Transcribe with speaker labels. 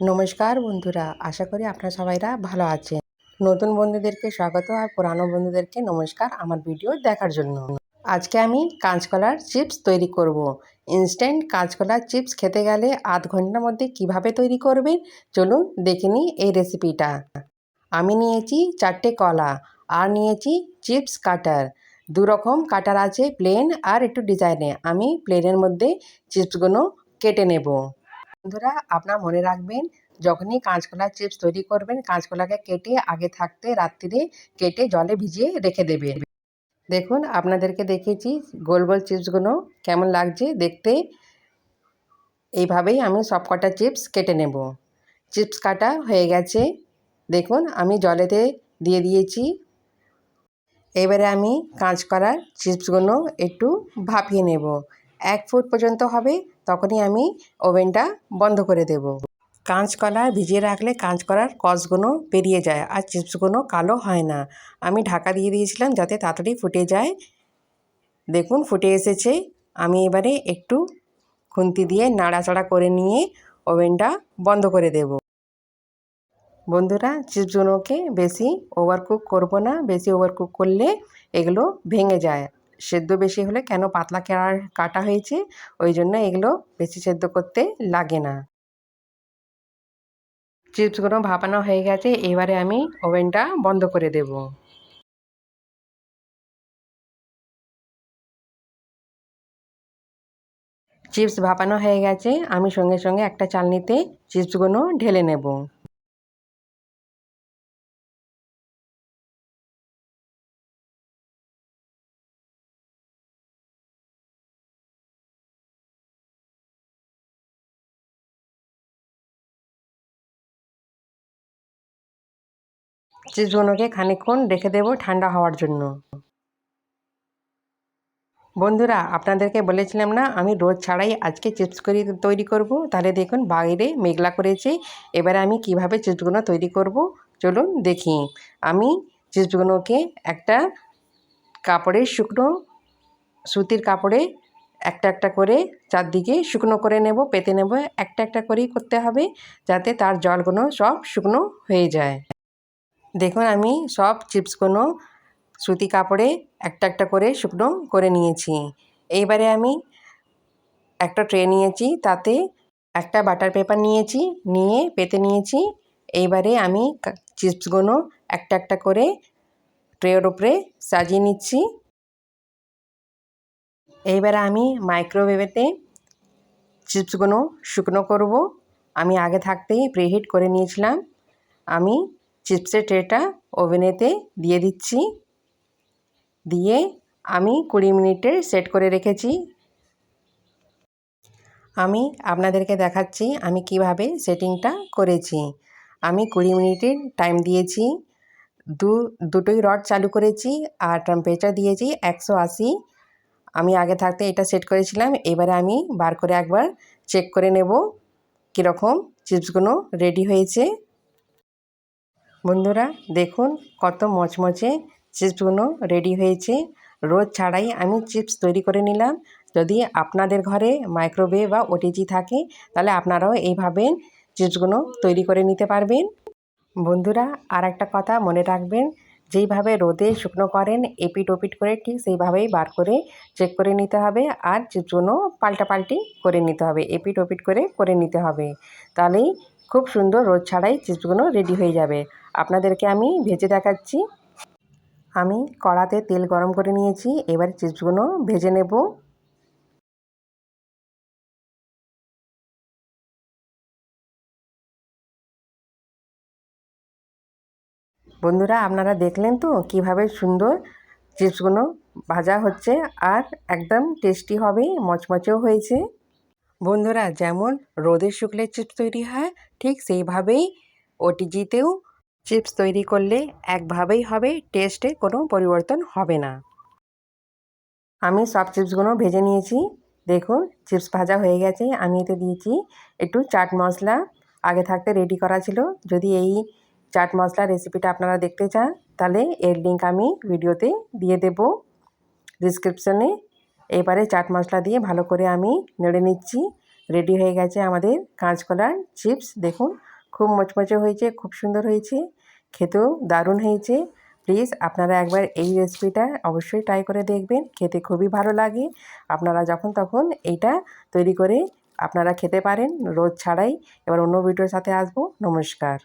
Speaker 1: নমস্কার বন্ধুরা, আশা করি আপনারা সবাইরা ভালো আছেন। নতুন বন্ধুদেরকে স্বাগত আর পুরানো বন্ধুদেরকে নমস্কার আমার ভিডিও দেখার জন্য। আজকে আমি কাঁচকলার চিপস তৈরি করব। ইনস্ট্যান্ট কাঁচকলার চিপস খেতে গেলে আধ ঘণ্টার মধ্যে কীভাবে তৈরি করবেন, চলুন দেখে নিই এই রেসিপিটা। আমি নিয়েছি চারটে কলা আর নিয়েছি চিপস কাটার। দু রকম কাটার আছে প্লেন আর একটু ডিজাইনে। আমি প্লেনের মধ্যে চিপসগুলো কেটে নেব। বন্ধুরা, আপনার মনে রাখবেন, যখনই কাঁচকলার চিপস তৈরি করবেন, কাঁচকলাকে কেটে আগে থাকতে রাত্রিরে কেটে জলে ভিজিয়ে রেখে দেবেন। দেখুন, আপনাদেরকে দেখিয়েছি গোল গোল চিপসগুলো কেমন লাগছে দেখতে। এইভাবেই আমি সব কটা চিপস কেটে নেব। চিপস কাটা হয়ে গেছে। দেখুন, আমি জলেতে দিয়ে দিয়েছি। এবারে আমি কাঁচকলার চিপসগুলো একটু ভাপিয়ে নেব। এক ফুট পর্যন্ত হবে। তখনই আমি ওভেনটা বন্ধ করে দেব। কাঁচকলা ভিজিয়ে রাখলে কাঁচকলার কষগুলো বেরিয়ে যায় আর চিপসগুলো কালো হয় না। আমি ঢাকা দিয়ে দিয়েছিলাম যাতে তাড়াতাড়ি ফুটে যায়। দেখুন ফুটে এসেছে। আমি এবারে একটু খুন্তি দিয়ে নাড়াচাড়া করে নিয়ে ওভেনটা বন্ধ করে দেব। বন্ধুরা, চিপসগুলোকে বেশি ওভারকুক করব না। বেশি ওভারকুক করলে এগুলো ভেঙে যায়। সেদ্ধ বেশি হলে কেন পাতলা কেড়ার কাটা হয়েছে? ওই জন্য এগুলো বেশি সেদ্ধ করতে লাগে না। চিপসগুলো ভাপানো হয়ে গেছে, এবারে আমি ওভেনটা বন্ধ করে দেব। চিপস ভাপানো হয়ে গেছে, আমি সঙ্গে সঙ্গে একটা চালনিতে চিপসগুলো ঢেলে নেব। চিপসগুলোকে খানিকক্ষণ রেখে দেবো ঠান্ডা হওয়ার জন্য। বন্ধুরা, আপনাদেরকে বলেছিলাম না, আমি রোজ ছাড়াই আজকে চিপস করি তৈরি করব। তাহলে দেখুন, বাইরে মেঘলা করেছে। এবারে আমি কীভাবে চিপসগুলো তৈরি করব? চলুন দেখি। আমি চিপসগুলোকে একটা কাপড়ে শুকনো, সুতির কাপড়ে একটা একটা করে চারদিকে শুকনো করে নেব, পেতে নেব। একটা একটা করেই করতে হবে, যাতে তার জলগুলো সব শুকনো হয়ে যায়। দেখুন, আমি সব চিপসগুলো, সুতি কাপড়ে একটা একটা করে শুকনো করে নিয়েছি। এইবারে আমি একটা ট্রে নিয়েছি, তাতে একটা বাটার পেপার নিয়েছি, নিয়ে পেতে নিয়েছি। এইবারে আমি চিপসগুলো একটা একটা করে ট্রের ওপরে সাজিয়ে নিচ্ছি। এইবারে আমি মাইক্রোওয়েভেতে চিপসগুলো শুকনো করব। আমি আগে থাকতেই প্রিহিট করে নিয়েছিলাম। আমি চিপসের ট্রেটা ওভেনেতে দিয়ে দিচ্ছি। দিয়ে আমি কুড়ি মিনিটে সেট করে রেখেছি। আমি আপনাদেরকে দেখাচ্ছি আমি কীভাবে সেটিংটা করেছি। আমি কুড়ি মিনিটের টাইম দিয়েছি। দু, দুটোই রড চালু করেছি আর টেম্পারেচার দিয়েছি একশো আশি। আমি আগে থাকতে এটা সেট করেছিলাম, এবারে আমি বার করে একবার চেক করে নেব কীরকম চিপসগুলো রেডি হয়েছে। বন্ধুরা, দেখুন কত মচমচে চিপসগুলো রেডি হয়েছে। রোজ ছাড়াই আমি চিপস তৈরি করে নিলাম। যদি আপনাদের ঘরে মাইক্রোওয়েভ বা ওটিজি থাকে, তাহলে আপনারাও এইভাবে চিপসগুলো তৈরি করে নিতে পারবেন। বন্ধুরা আর একটা কথা মনে রাখবেন, যেইভাবে রোদে শুকনো করেন, এপিট ওপিট করে ঠিক সেইভাবেই বার করে চেক করে নিতে হবে আর চিপসগুলো পাল্টাপাল্টি করে নিতে হবে, এপিট ওপিট করে করে নিতে হবে। তাহলেই খুব সুন্দর রোদ ছাড়াই চিপসগুলো রেডি হয়ে যাবে। আপনাদেরকে আমি ভেজে দেখাচ্ছি। আমি কড়াতে তেল গরম করে নিয়েছি, এবার চিপসগুলো ভেজে নেব। বন্ধুরা, আপনারা দেখলেন তো কীভাবে সুন্দর চিপসগুলো ভাজা হচ্ছে, আর একদম টেস্টি হবে, মচমচেও হয়েছে। বন্ধুরা, যেমন রোদে শুকলে চিপস তৈরি হয়, ঠিক সেইভাবেই ওটিজিতেও চিপস তৈরি করলে একভাবেই হবে, টেস্টে কোনো পরিবর্তন হবে না। আমি সব চিপসগুলো ভেজে নিয়েছি। দেখুন, চিপস ভাজা হয়ে গেছে, আমি এতে দিয়েছি একটু চাট মশলা। আগে থাকতে রেডি করা ছিল। যদি এই চাট মশলা রেসিপিটা আপনারা দেখতে চান, তাহলে এর লিঙ্ক আমি ভিডিওতে দিয়ে দেব। ডিসক্রিপশানে এবারে চাট মশলা দিয়ে ভালো করে আমি নেড়ে নিচ্ছি। রেডি হয়ে গেছে আমাদের কাঁচকলার চিপস। দেখুন, খুব মচমচে হয়েছে, খুব সুন্দর হয়েছে, খেতেও দারুণ হয়েছে। প্লিজ আপনারা একবার এই রেসিপিটা অবশ্যই ট্রাই করে দেখবেন, খেতে খুবই ভালো লাগে। আপনারা যখন তখন এইটা তৈরি করে আপনারা খেতে পারেন। রোজ ছাড়াই। এবার অন্য ভিডিওর সাথে আসব। নমস্কার।